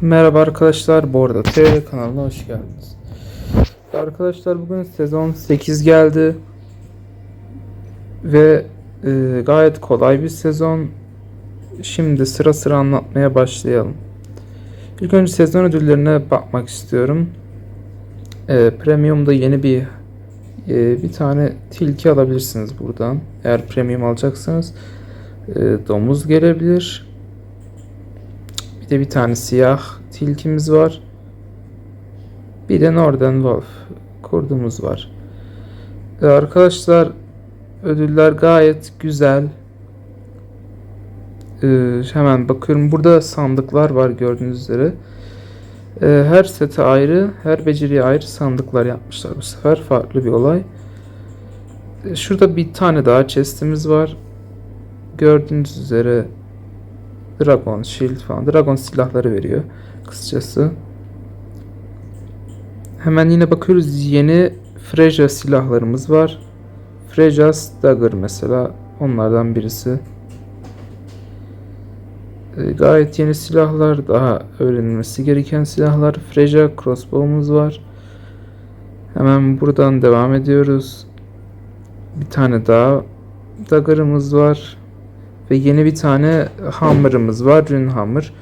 Merhaba arkadaşlar, bu arada T kanalına hoş geldiniz. Arkadaşlar bugün sezon 8 geldi. Ve e, gayet kolay bir sezon. Şimdi sıra sıra anlatmaya başlayalım. İlk önce sezon ödüllerine bakmak istiyorum. E, Premium'da yeni bir e, bir tane tilki alabilirsiniz buradan. Eğer premium alacaksanız e, domuz gelebilir. Bir de bir tane siyah tilkimiz var. Bir de Northern Wolf kurdumuz var. Ee, arkadaşlar ödüller gayet güzel. Ee, hemen bakıyorum. Burada sandıklar var gördüğünüz üzere. Ee, her sete ayrı, her beceriye ayrı sandıklar yapmışlar bu sefer. Farklı bir olay. Ee, şurada bir tane daha chestimiz var. Gördüğünüz üzere Dragon Shield falan. Dragon silahları veriyor. Kısacası. Hemen yine bakıyoruz. Yeni Freja silahlarımız var. Freja's Dagger mesela. Onlardan birisi. E, gayet yeni silahlar. Daha öğrenilmesi gereken silahlar. Freja Crossbow'umuz var. Hemen buradan devam ediyoruz. Bir tane daha Dagger'ımız var. Ve yeni bir tane hammer'ımız var. Rune hammer.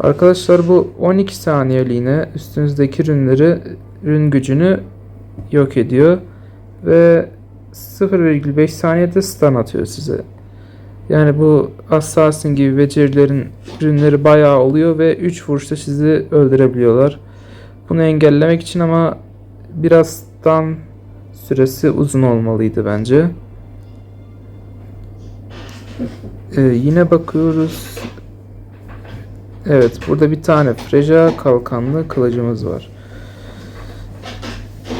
Arkadaşlar bu 12 saniyeliğine üstünüzdeki rünleri rün gücünü yok ediyor. Ve 0,5 saniyede stun atıyor size. Yani bu Assassin gibi becerilerin rünleri bayağı oluyor ve 3 vuruşta sizi öldürebiliyorlar. Bunu engellemek için ama biraz stun süresi uzun olmalıydı bence. Ee, yine bakıyoruz. Evet burada bir tane Freja kalkanlı kılıcımız var.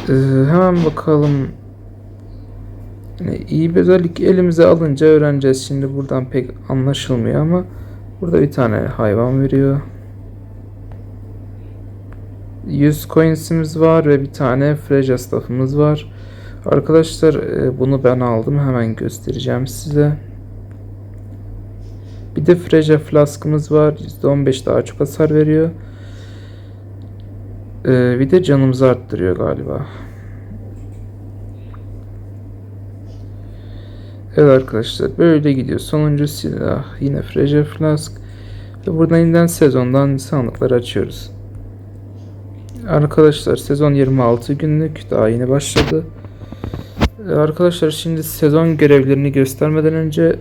Ee, hemen bakalım. Yani iyi bir özellik elimize alınca öğreneceğiz. Şimdi buradan pek anlaşılmıyor ama burada bir tane hayvan veriyor. 100 coins'imiz var ve bir tane Freja staff'ımız var. Arkadaşlar e, bunu ben aldım. Hemen göstereceğim size. Bir de Freja Flask'ımız var. %15 daha çok hasar veriyor. Ee, bir de canımızı arttırıyor galiba. Evet arkadaşlar böyle gidiyor. Sonuncu silah yine Freja Flask. Ve buradan yeniden sezondan sandıkları açıyoruz. Arkadaşlar sezon 26 günlük daha yeni başladı. Ee, Arkadaşlar şimdi sezon görevlerini göstermeden önce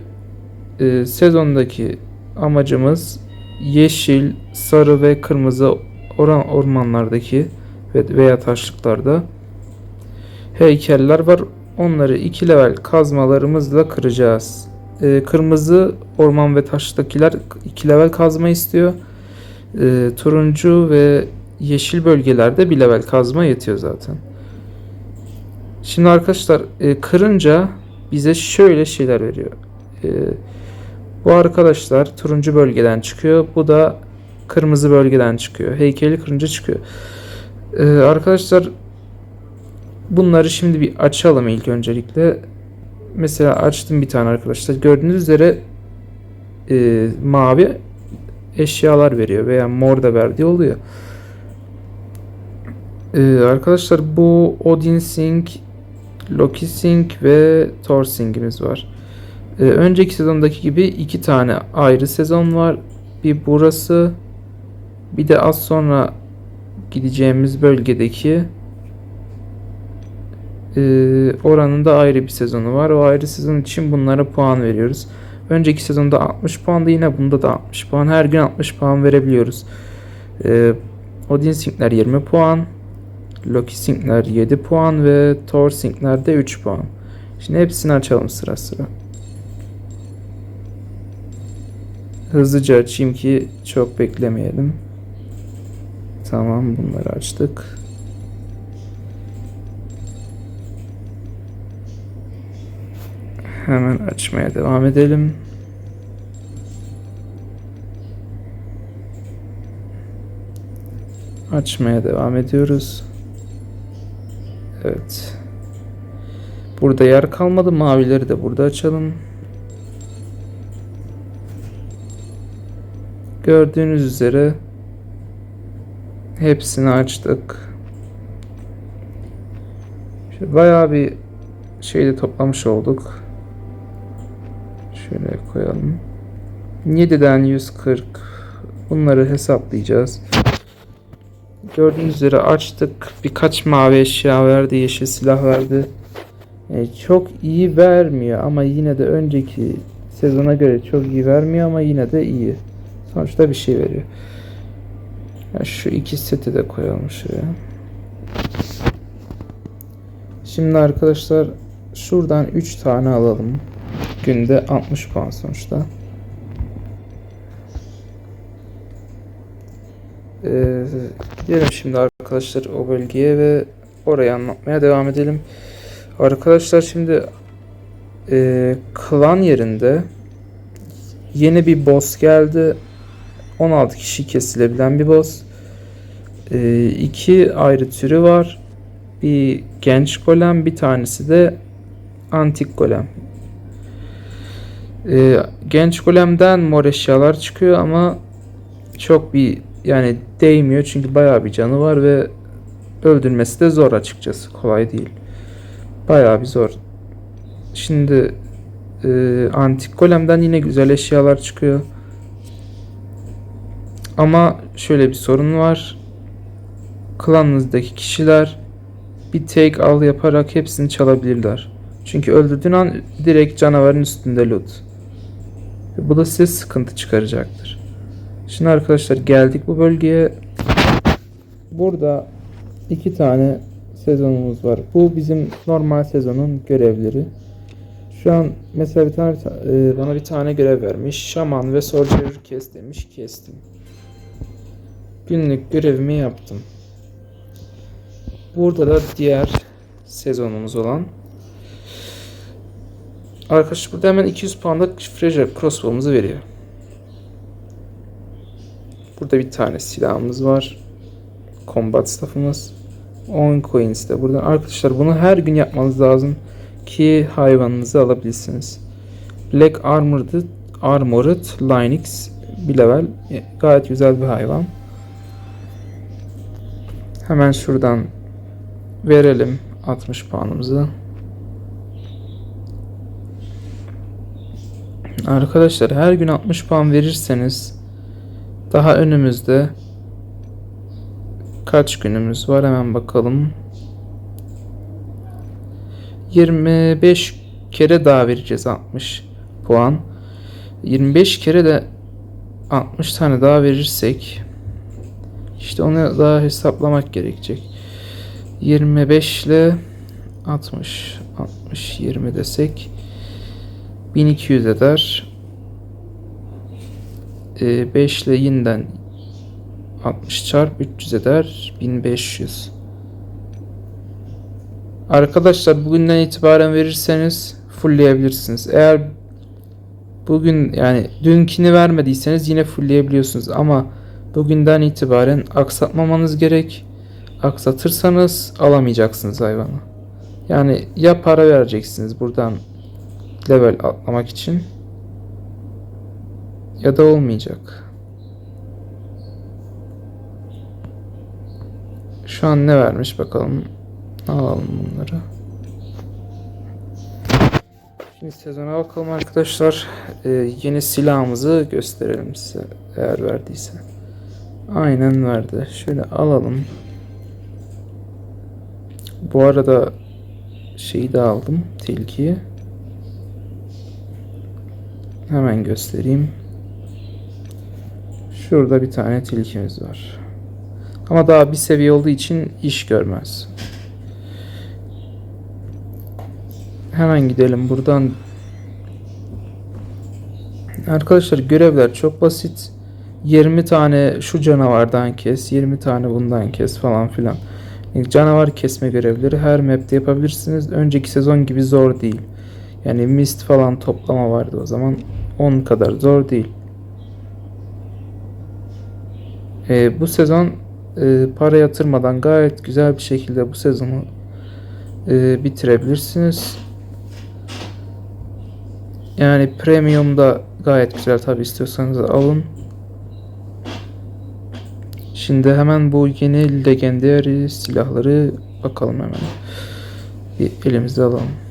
e, sezondaki amacımız yeşil, sarı ve kırmızı oran ormanlardaki ve veya taşlıklarda heykeller var. Onları 2 level kazmalarımızla kıracağız. E, kırmızı orman ve taştakiler 2 level kazma istiyor. E, turuncu ve yeşil bölgelerde 1 level kazma yetiyor zaten. Şimdi arkadaşlar e, kırınca bize şöyle şeyler veriyor. E, bu arkadaşlar turuncu bölgeden çıkıyor. Bu da kırmızı bölgeden çıkıyor. Heykeli kırınca çıkıyor. Ee, arkadaşlar bunları şimdi bir açalım ilk öncelikle. Mesela açtım bir tane arkadaşlar. Gördüğünüz üzere e, mavi eşyalar veriyor veya mor da verdiği oluyor. Ee, arkadaşlar bu Odin Sink, Loki Sink ve Thor Sink'imiz var. Ee, önceki sezondaki gibi iki tane ayrı sezon var. Bir burası bir de az sonra gideceğimiz bölgedeki e, oranın da ayrı bir sezonu var. O ayrı sezon için bunlara puan veriyoruz. Önceki sezonda 60 puandı yine bunda da 60 puan. Her gün 60 puan verebiliyoruz. Ee, Odin Sinkler 20 puan. Loki Sinkler 7 puan ve Thor Sinkler de 3 puan. Şimdi hepsini açalım sıra sıra. Hızlıca açayım ki çok beklemeyelim. Tamam bunları açtık. Hemen açmaya devam edelim. Açmaya devam ediyoruz. Evet. Burada yer kalmadı. Mavileri de burada açalım. Gördüğünüz üzere hepsini açtık. Şöyle bayağı bir şeyde toplamış olduk. Şöyle koyalım. 7'den 140 bunları hesaplayacağız. Gördüğünüz üzere açtık. Birkaç mavi eşya verdi, yeşil silah verdi. E, çok iyi vermiyor ama yine de önceki sezona göre çok iyi vermiyor ama yine de iyi. Sonuçta bir şey veriyor. Ya şu iki seti de koyalım şuraya. Şimdi arkadaşlar şuradan 3 tane alalım. Günde 60 puan sonuçta. Ee, gidelim şimdi arkadaşlar o bölgeye ve orayı anlatmaya devam edelim. Arkadaşlar şimdi e, klan yerinde yeni bir boss geldi. 16 kişi kesilebilen bir boss. E, iki ayrı türü var. Bir genç golem, bir tanesi de antik golem. E, genç golemden mor eşyalar çıkıyor ama çok bir yani değmiyor çünkü bayağı bir canı var ve öldürmesi de zor açıkçası. Kolay değil. Bayağı bir zor. Şimdi e, antik golemden yine güzel eşyalar çıkıyor. Ama şöyle bir sorun var. Klanınızdaki kişiler bir take al yaparak hepsini çalabilirler. Çünkü öldürdüğün an direkt canavarın üstünde loot. Bu da size sıkıntı çıkaracaktır. Şimdi arkadaşlar geldik bu bölgeye. Burada iki tane sezonumuz var. Bu bizim normal sezonun görevleri. Şu an mesela bir tane e, bana bir tane görev vermiş. Şaman ve Sorcerer kes demiş. Kestim. Günlük görevimi yaptım. Burada da diğer sezonumuz olan Arkadaşlar burada hemen 200 puanlık Fraser crossbow'umuzu veriyor. Burada bir tane silahımız var. Combat staff'ımız. 10 coins de buradan. Arkadaşlar bunu her gün yapmanız lazım ki hayvanınızı alabilirsiniz. Black Armored Armored Lynx bir level. E, Gayet güzel bir hayvan. Hemen şuradan verelim 60 puanımızı. Arkadaşlar her gün 60 puan verirseniz daha önümüzde kaç günümüz var hemen bakalım. 25 kere daha vereceğiz 60 puan. 25 kere de 60 tane daha verirsek işte onu daha hesaplamak gerekecek. 25 ile 60 60 20 desek 1200 eder. Ee, 5 ile yeniden 60 çarp 300 eder. 1500. Arkadaşlar bugünden itibaren verirseniz fullleyebilirsiniz. Eğer bugün yani dünkini vermediyseniz yine fullleyebiliyorsunuz ama bugünden itibaren aksatmamanız gerek. Aksatırsanız alamayacaksınız hayvanı. Yani ya para vereceksiniz buradan level atlamak için ya da olmayacak. Şu an ne vermiş bakalım. Alalım bunları. Şimdi sezona bakalım arkadaşlar. Ee, yeni silahımızı gösterelim size eğer verdiyse. Aynen verdi. Şöyle alalım. Bu arada şeyi de aldım. Tilkiyi. Hemen göstereyim. Şurada bir tane tilkimiz var. Ama daha bir seviye olduğu için iş görmez. Hemen gidelim buradan. Arkadaşlar görevler çok basit. 20 tane şu canavardan kes, 20 tane bundan kes falan filan. Canavar kesme görevleri her map'te yapabilirsiniz. Önceki sezon gibi zor değil. Yani mist falan toplama vardı o zaman. 10 kadar zor değil. Ee, bu sezon e, para yatırmadan gayet güzel bir şekilde bu sezonu e, bitirebilirsiniz. Yani premium da gayet güzel tabi istiyorsanız alın. Şimdi hemen bu yeni legendary silahları bakalım hemen. Bir elimizde alalım.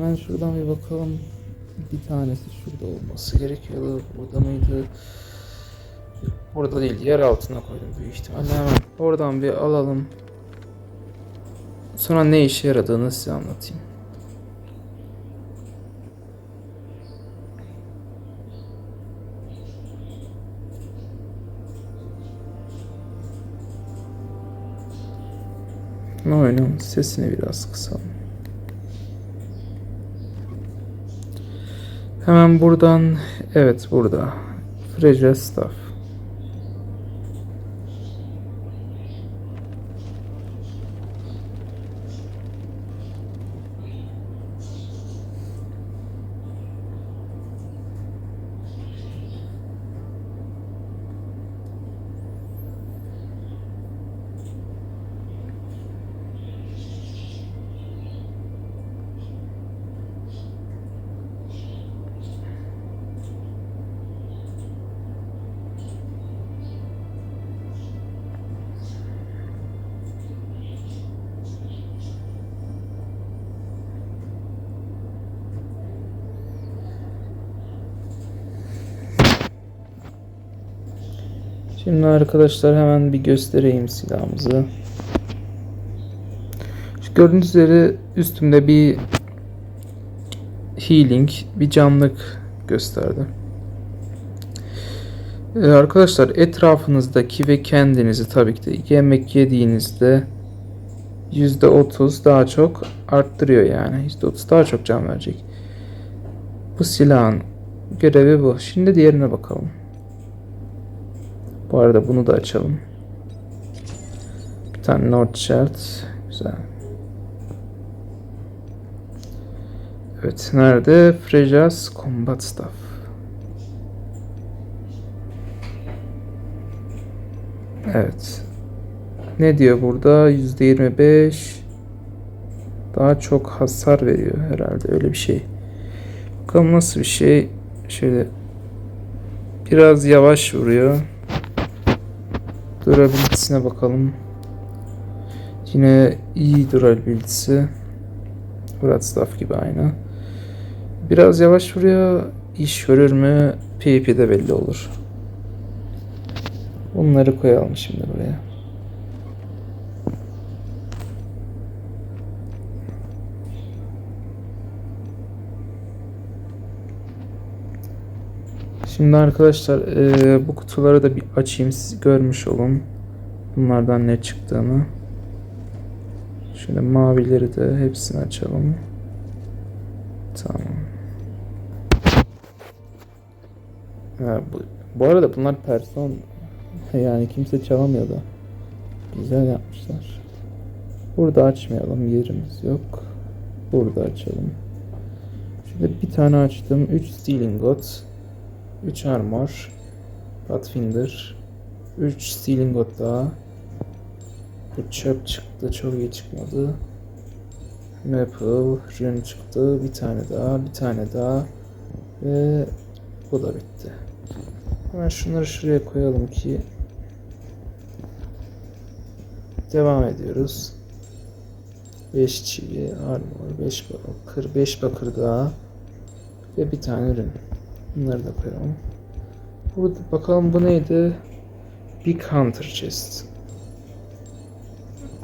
Hemen şuradan bir bakalım. Bir tanesi şurada olması gerekiyordu. Burada mıydı? Burada değil. Yer altına koydum büyük ihtimalle. Hemen oradan bir alalım. Sonra ne işe yaradığını size anlatayım. Oyunun sesini biraz kısalım. Hemen buradan evet burada Fragile Stuff. Şimdi arkadaşlar hemen bir göstereyim silahımızı. Şu gördüğünüz üzere üstümde bir healing, bir canlık gösterdi. Ee, arkadaşlar etrafınızdaki ve kendinizi tabii ki de yemek yediğinizde %30 daha çok arttırıyor yani. %30 daha çok can verecek. Bu silahın görevi bu. Şimdi diğerine bakalım. Bu arada bunu da açalım. Bir tane North Shield. Güzel. Evet. Nerede? Frejas Combat Staff. Evet. Ne diyor burada? %25 daha çok hasar veriyor herhalde öyle bir şey. Bakalım nasıl bir şey. Şöyle biraz yavaş vuruyor. Durabilitesine bakalım. Yine iyi durabilitesi. Murat Staff gibi aynı. Biraz yavaş vuruyor. İş görür mü? PvP'de belli olur. Bunları koyalım şimdi buraya. Şimdi arkadaşlar eee, bu kutuları da bir açayım siz görmüş olun. Bunlardan ne çıktığını. Şöyle mavileri de hepsini açalım. Tamam. Ha, bu, bu arada bunlar person yani kimse çalamıyor da. Güzel yapmışlar. Burada açmayalım yerimiz yok. Burada açalım. Şöyle bir tane açtım. 3 Stealing God. 3 armor. Pathfinder. 3 stealing daha. Bu çöp çıktı. Çok iyi çıkmadı. Maple. Rune çıktı. Bir tane daha. Bir tane daha. Ve bu da bitti. Hemen şunları şuraya koyalım ki devam ediyoruz. 5 çivi, armor, 5 bakır, 5 bakır daha ve bir tane ürün. Bunları da koyalım. Burada bakalım bu neydi? Big Hunter Chest.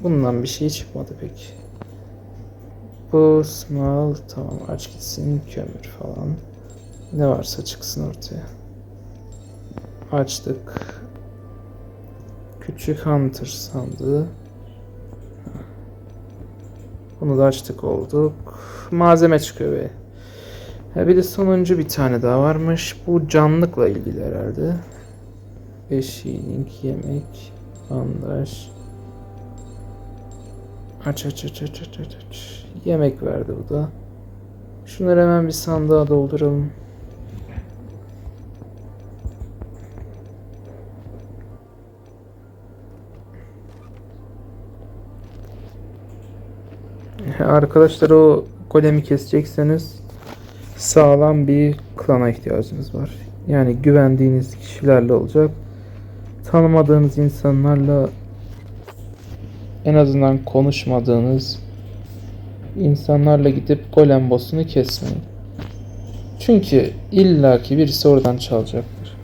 Bundan bir şey çıkmadı pek. Bu small tamam aç gitsin kömür falan. Ne varsa çıksın ortaya. Açtık. Küçük Hunter sandığı. Bunu da açtık olduk. Malzeme çıkıyor be. Ha bir de sonuncu bir tane daha varmış. Bu canlılıkla ilgili herhalde. Eşiğinik, yemek, bandaj. Aç aç aç aç aç aç. Yemek verdi bu da. Şunları hemen bir sandığa dolduralım. Arkadaşlar o golemi kesecekseniz sağlam bir klana ihtiyacınız var. Yani güvendiğiniz kişilerle olacak. Tanımadığınız insanlarla en azından konuşmadığınız insanlarla gidip golem boss'unu kesmeyin. Çünkü illaki birisi oradan çalacaktır.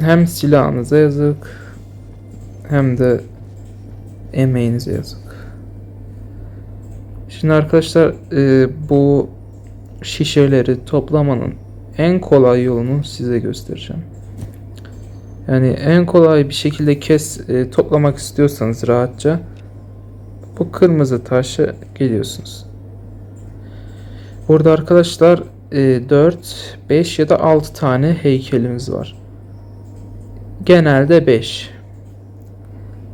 Hem silahınıza yazık hem de emeğinize yazık. Şimdi arkadaşlar e, bu şişeleri toplamanın en kolay yolunu size göstereceğim. Yani en kolay bir şekilde kes e, toplamak istiyorsanız rahatça bu kırmızı taşa geliyorsunuz. Burada arkadaşlar e, 4, 5 ya da 6 tane heykelimiz var. Genelde 5.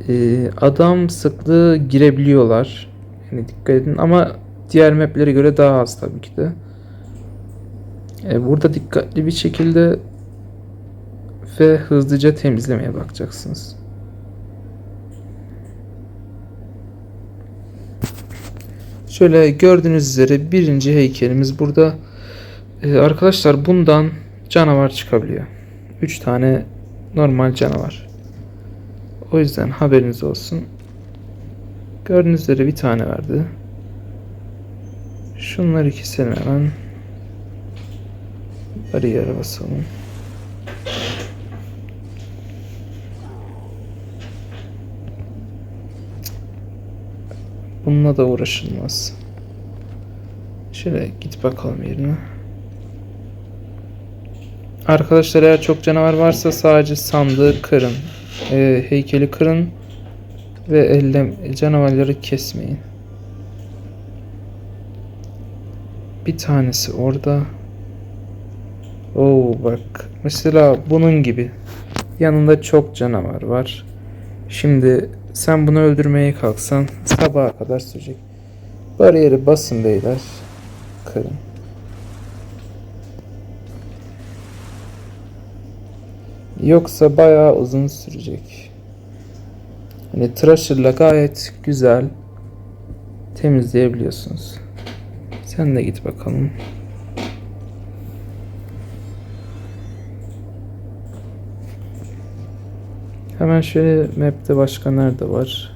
E, adam sıklığı girebiliyorlar. Yani dikkat edin ama diğer maplere göre daha az tabii ki de. E, burada dikkatli bir şekilde ve hızlıca temizlemeye bakacaksınız. Şöyle gördüğünüz üzere birinci heykelimiz burada. Ee, arkadaşlar bundan canavar çıkabiliyor. 3 tane normal canavar. O yüzden haberiniz olsun. Gördüğünüz bir tane verdi. Şunları keselim hemen. Bariyere basalım. Bununla da uğraşılmaz. Şöyle git bakalım yerine. Arkadaşlar eğer çok canavar varsa sadece sandığı kırın. Ee, heykeli kırın. Ve elle canavarları kesmeyin. Bir tanesi orada. Oo bak. Mesela bunun gibi. Yanında çok canavar var. Şimdi sen bunu öldürmeye kalksan sabaha kadar sürecek. Bariyeri basın beyler. Kırın. Yoksa bayağı uzun sürecek. Hani tıraşırla gayet güzel temizleyebiliyorsunuz. Sen de git bakalım. Hemen şöyle map'te başka nerede var?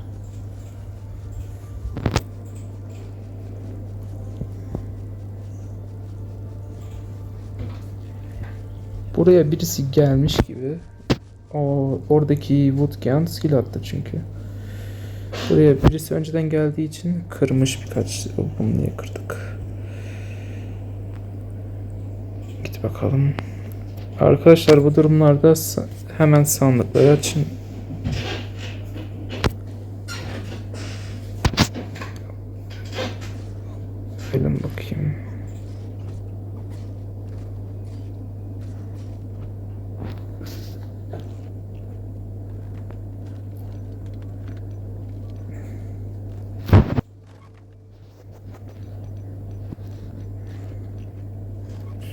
Buraya birisi gelmiş gibi. O oradaki Woodcan skill attı çünkü. Buraya birisi önceden geldiği için kırmış birkaç. Bunu niye kırdık? Git bakalım. Arkadaşlar bu durumlarda hemen sandıkları açın.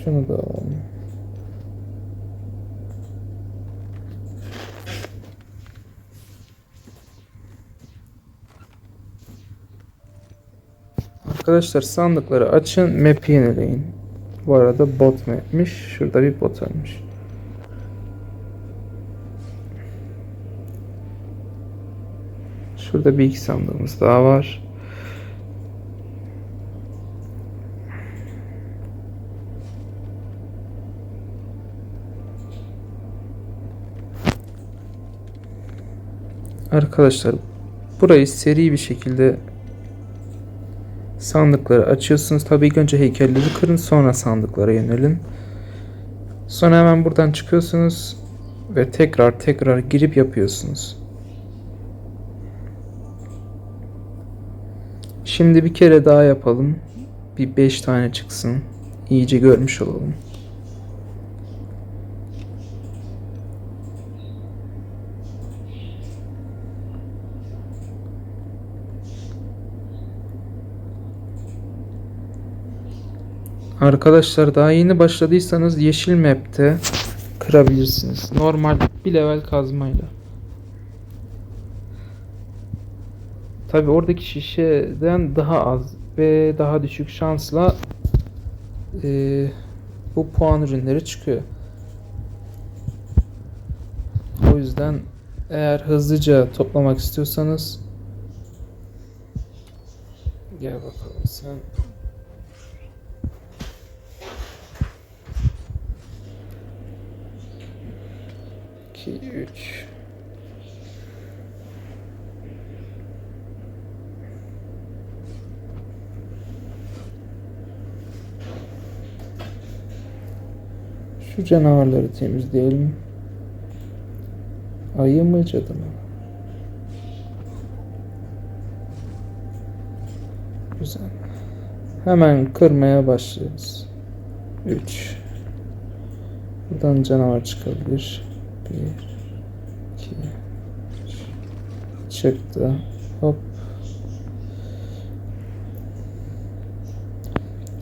Şunu da alalım. Arkadaşlar sandıkları açın, map'i yenileyin. Bu arada bot map'miş. Şurada bir bot ölmüş. Şurada bir iki sandığımız daha var. Arkadaşlar burayı seri bir şekilde sandıkları açıyorsunuz. Tabii ilk önce heykelleri kırın sonra sandıklara yönelin. Sonra hemen buradan çıkıyorsunuz ve tekrar tekrar girip yapıyorsunuz. Şimdi bir kere daha yapalım. Bir 5 tane çıksın. İyice görmüş olalım. Arkadaşlar daha yeni başladıysanız yeşil map'te kırabilirsiniz. Normal bir level kazmayla. Tabi oradaki şişeden daha az ve daha düşük şansla eee, bu puan ürünleri çıkıyor. O yüzden eğer hızlıca toplamak istiyorsanız gel bakalım sen 2 3 Şu canavarları temizleyelim. Ayı mı cadı mı? Güzel. Hemen kırmaya başlıyoruz. 3 Buradan canavar çıkabilir. 1 2 3 Çıktı. Hop.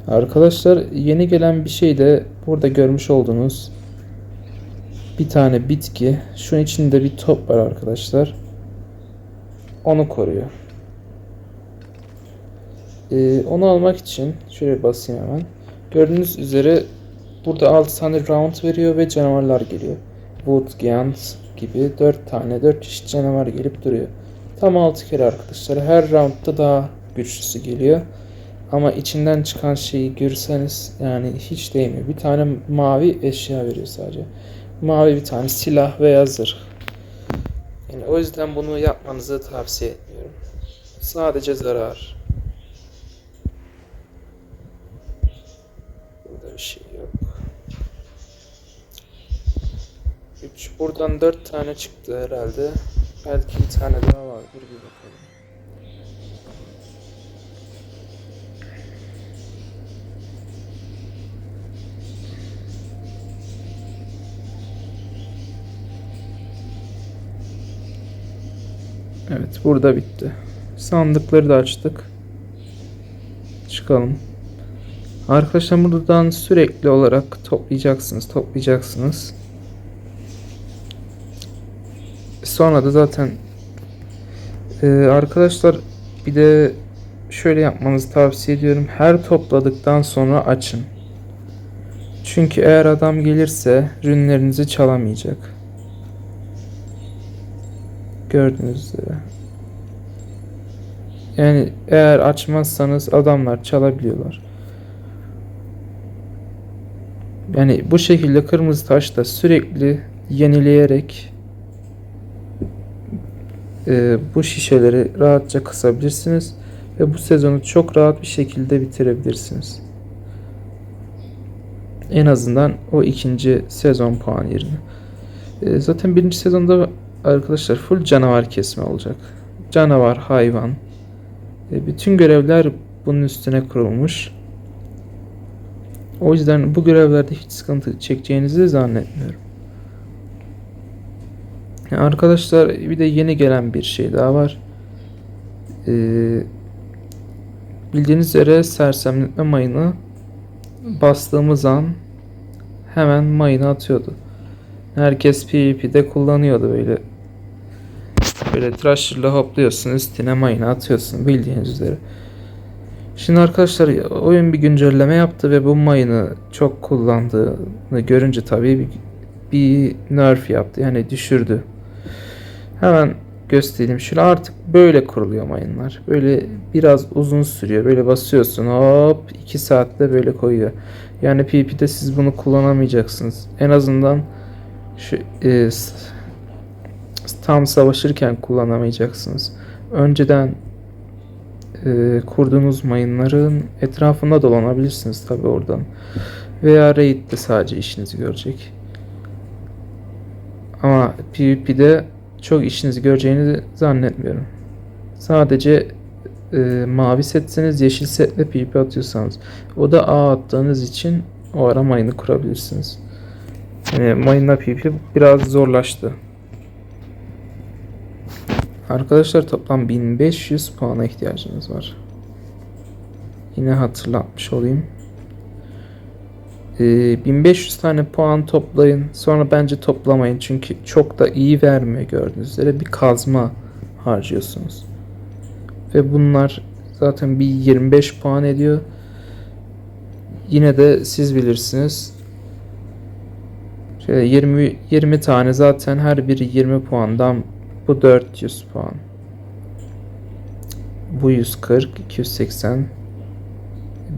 Arkadaşlar yeni gelen bir şey de burada görmüş olduğunuz bir tane bitki. Şunun içinde bir top var arkadaşlar. Onu koruyor. Ee, onu almak için şöyle basayım hemen. Gördüğünüz üzere burada 6 tane round veriyor ve canavarlar geliyor. Wood, Giant gibi 4 tane 4 çeşit canavar gelip duruyor. Tam 6 kere arkadaşlar. Her roundda daha güçlüsü geliyor. Ama içinden çıkan şeyi görseniz yani hiç değmiyor. Bir tane mavi eşya veriyor sadece. Mavi bir tane silah veya zırh. Yani o yüzden bunu yapmanızı tavsiye etmiyorum. Sadece zarar. Burada bir şey yok. 3 buradan 4 tane çıktı herhalde. Belki bir tane daha vardır bir bakalım. Evet burada bitti. Sandıkları da açtık. Çıkalım. Arkadaşlar buradan sürekli olarak toplayacaksınız, toplayacaksınız. Sonra da zaten Ee, arkadaşlar bir de şöyle yapmanızı tavsiye ediyorum. Her topladıktan sonra açın. Çünkü eğer adam gelirse ürünlerinizi çalamayacak. Gördüğünüz üzere. Yani eğer açmazsanız adamlar çalabiliyorlar. Yani bu şekilde kırmızı taşta sürekli yenileyerek e, bu şişeleri rahatça kısabilirsiniz ve bu sezonu çok rahat bir şekilde bitirebilirsiniz. En azından o ikinci sezon puan yerine. E, zaten birinci sezonda arkadaşlar full canavar kesme olacak. Canavar, hayvan. E, bütün görevler bunun üstüne kurulmuş. O yüzden bu görevlerde hiç sıkıntı çekeceğinizi zannetmiyorum. Ya Arkadaşlar bir de yeni gelen bir şey daha var. Ee, bildiğiniz üzere sersemletme mayını bastığımız an hemen mayını atıyordu. Herkes PvP'de kullanıyordu böyle. Böyle Thrasher'la hopluyorsun üstüne mayını atıyorsun bildiğiniz üzere. Şimdi arkadaşlar oyun bir güncelleme yaptı ve bu mayını çok kullandığını görünce tabii bir, bir nerf yaptı yani düşürdü. Hemen göstereyim. Şöyle artık böyle kuruluyor mayınlar. Böyle biraz uzun sürüyor. Böyle basıyorsun hop 2 saatte böyle koyuyor. Yani PvP'de siz bunu kullanamayacaksınız. En azından şu e, tam savaşırken kullanamayacaksınız. Önceden e, kurduğunuz mayınların etrafında dolanabilirsiniz tabi oradan. Veya raid'de sadece işinizi görecek. Ama PvP'de çok işinizi göreceğini zannetmiyorum. Sadece e, mavi setseniz yeşil setle PP atıyorsanız o da A attığınız için o ara mayını kurabilirsiniz. Yani mayınla PP biraz zorlaştı. Arkadaşlar toplam 1500 puana ihtiyacınız var. Yine hatırlatmış olayım. Ee, 1500 tane puan toplayın. Sonra bence toplamayın. Çünkü çok da iyi vermiyor gördüğünüz üzere. Bir kazma harcıyorsunuz. Ve bunlar zaten bir 25 puan ediyor. Yine de siz bilirsiniz. Şöyle 20 20 tane zaten her biri 20 puandan bu 400 puan. Bu 140, 280,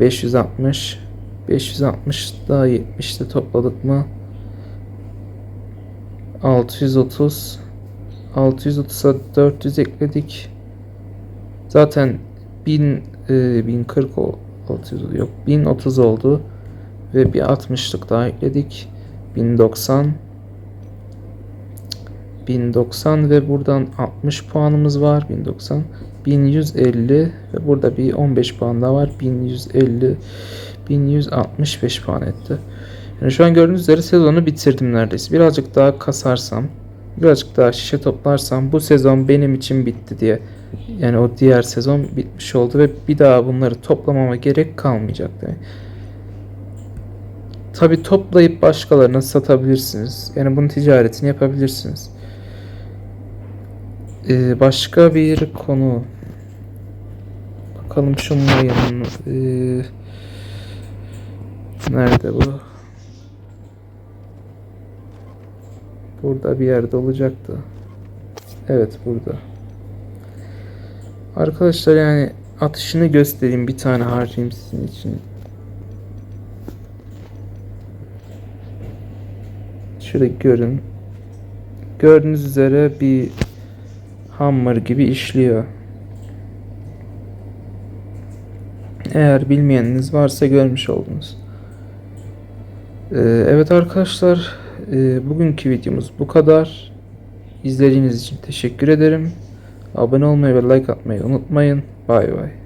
560, 560 daha 70 de topladık mı? 630, 630'a 400 ekledik. Zaten 1000, e, 1040 o 600 yok 1030 oldu ve bir 60'lık daha ekledik. 1090 1090 ve buradan 60 puanımız var 1090 1150 ve burada bir 15 puan daha var 1150 1165 puan etti. Yani şu an gördüğünüz üzere sezonu bitirdim neredeyse. Birazcık daha kasarsam, birazcık daha şişe toplarsam bu sezon benim için bitti diye. Yani o diğer sezon bitmiş oldu ve bir daha bunları toplamama gerek kalmayacak demek. Tabi toplayıp başkalarına satabilirsiniz. Yani bunun ticaretini yapabilirsiniz. Ee, başka bir konu. Bakalım şu mayın. Ee, nerede bu? Burada bir yerde olacaktı. Evet burada. Arkadaşlar yani atışını göstereyim. Bir tane harcayayım sizin için. Şöyle görün. Gördüğünüz üzere bir hammer gibi işliyor. Eğer bilmeyeniniz varsa görmüş oldunuz. Ee, evet arkadaşlar, e, bugünkü videomuz bu kadar. İzlediğiniz için teşekkür ederim. Abone olmayı ve like atmayı unutmayın. Bay bay.